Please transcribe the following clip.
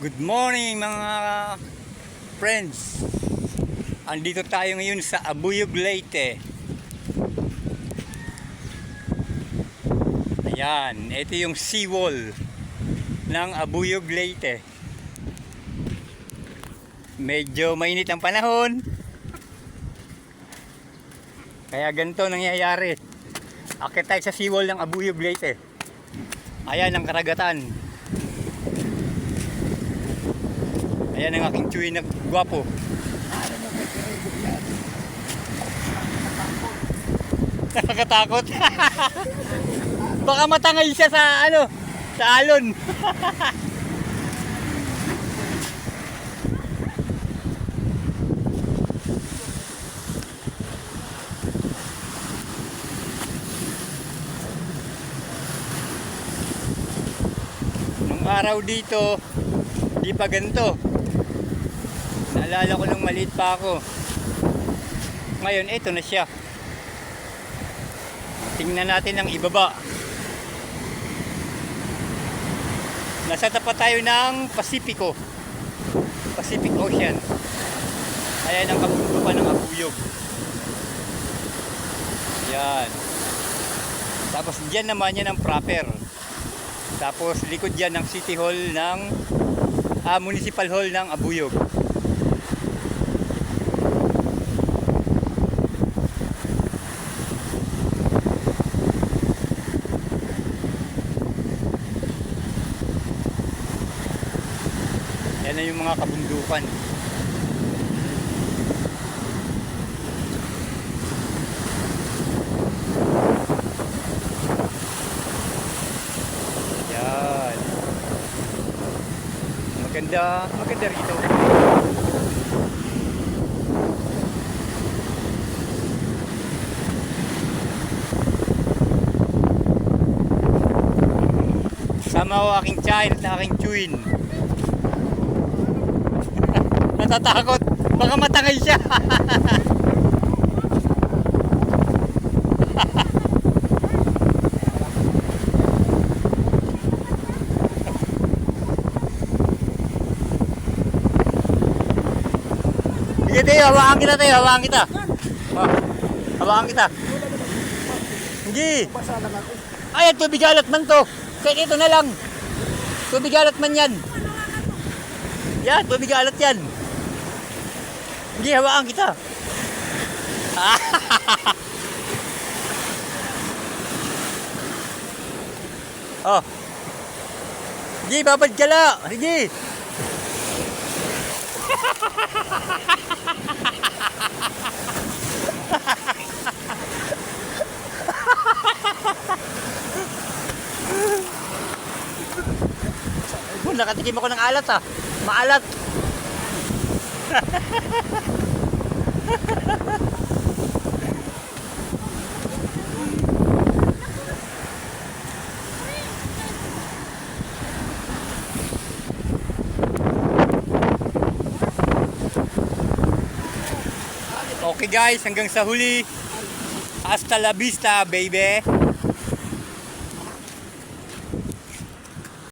Good morning mga friends. Andito tayo ngayon sa Abuyog Leyte. Ayan, ito yung seawall ng Abuyog Leyte. Medyo mainit ang panahon. Kaya ganito nangyayari. Akit tayo sa seawall ng Abuyog Leyte. Ayan ang karagatan. Ayan ang aking chuy na gwapo. Nakakatakot. Baka matangay siya sa ano, sa alon. Nung araw dito, di pa ganito. Naalala ko nung maliit pa ako. Ngayon, ito na siya. Tingnan natin ang ibaba. Nasa tapat tayo ng Pasipiko. Pacific Ocean. Ayan ang kabundukan ng Abuyog. Yan. Tapos dyan naman yan ang proper. Tapos likod dyan ng City Hall ng ah, Municipal Hall ng Abuyog. Yan na yung mga kabundukan. Yan. Maganda, maganda rito. Sama ko aking child aking chewin. Natatakot. Baka matangay siya. Sige tayo, hawakan kita tayo, hawakan kita. Oh, hawakan kita. Hindi. Ay, tubig alat man to. Kaya ito na lang. Tubig alat man yan. Yan, tubig alat yan. Hindi, hawakan kita. oh. Hindi, babad ka la. Sige. Nakatikim ako ng alat ah. Maalat. Okay guys, hanggang sa huli. Hasta la vista, baby.